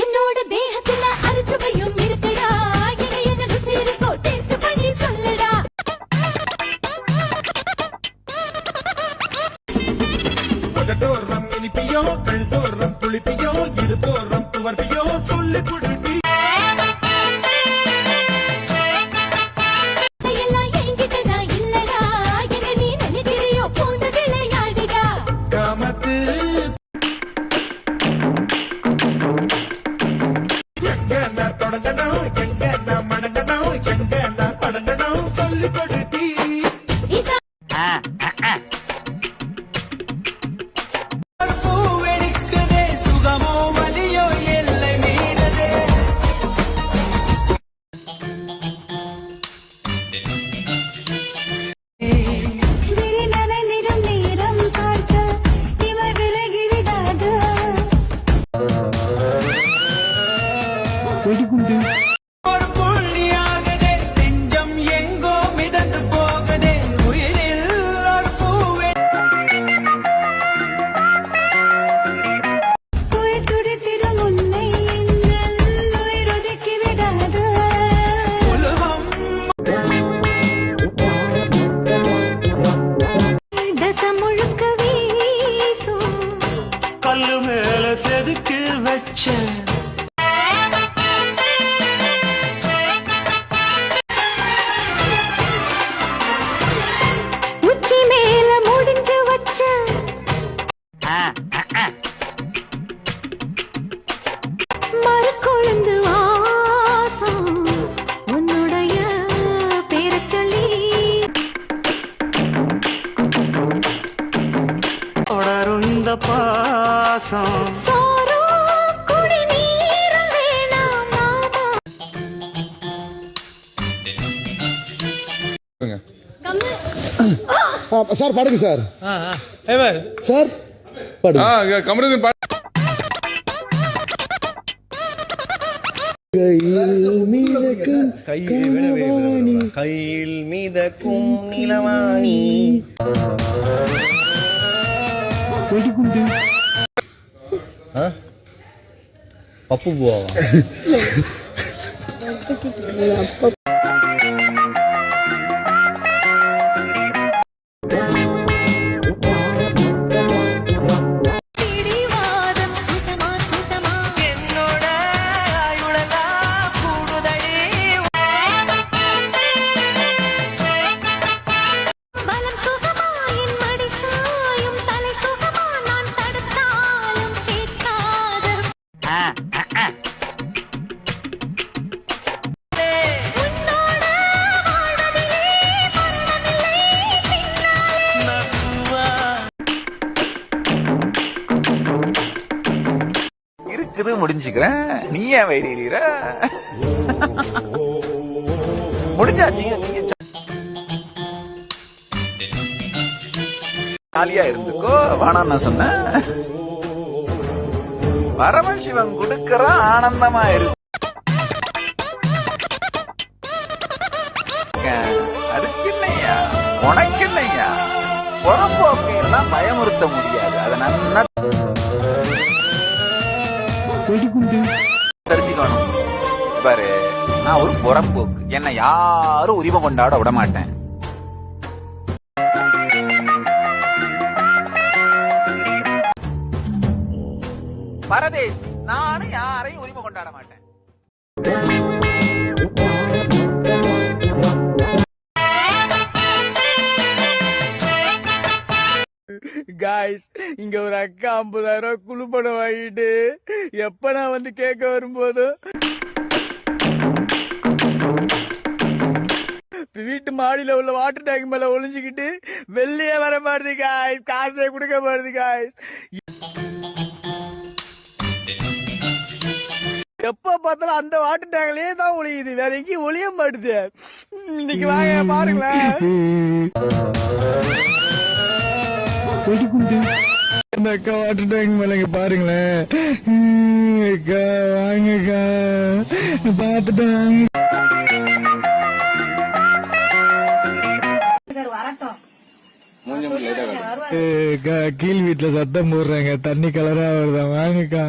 என்னோட தேகத்துல அரிச்சுவையும் இருக்குடா. என்ன ருசி இருக்கோ டேஸ்ட் பண்ணி சொல்லுடா. உதட்டோரம் இனிப்பியோ கழுத்தோரம் புளிப்பியோ இடுப்போரம் துவர்ப்பியோ சொல்லி கொடு இந்த பாசம். சோரோ பாடுங்க சார். சார் பாடுங்க. கமருதீன் கையில் மிதக்கும். கையில் மிதக்கும் நிலவாணி 바쁘고. 네. 네, 아빠 இருக்குது முடிஞ்சுக்கிறேன். நீ ஏன் வைரீர முடிஞ்சாச்சு நீங்க ஜாலியா இருந்துக்கோ வேணாம் நான் சொன்னேன். வரவன் சிவன் கொடுக்கற ஆனந்தமா இருக்கு. அதுக்கு என்னய்யா உனக்கு என்னய்யா புறம்போக்கை எல்லாம் பயமுறுத்த முடியாது. அதை நல்லா நன்னா தெரிஞ்சுக்கணும். பாரு நான் ஒரு புறம்போக்கு. என்னை யாரும் உரிமை கொண்டாட விட மாட்டேன் பரதேசி நானும் யாரையும் உரிமை கொண்டாட மாட்டேன். காய்ஸ் இங்க ஒரு அக்கா ஐம்பதாயிரம் ரூபாய் குழுப்படம் வாங்கிட்டு எப்ப நான் வந்து கேட்க வரும்போதும் வீட்டு மாடியில உள்ள வாட்டர் டேங்க் மேல ஒளிஞ்சுக்கிட்டு வெளியே வர மாட்டுது காய்ஸ் காசே கொடுக்க மாட்டுது காய்ஸ் எப்ப பார்த்தாலும் அந்த வாட்டர் டேங்க்லயே தான் ஒளியுது. வேற எங்கேயும் ஒளிய மாட்டுது. இன்னைக்கு வாங்க பாருங்களேன். இந்த அக்கா வாட்டர் டேங்க் மேல இங்க பாருங்களேன். அக்கா வாங்கக்கா. வரட்டும் கீழ் வீட்டுல சத்தம் போடுறாங்க. தண்ணி கலரா வருதா? வாங்கக்கா.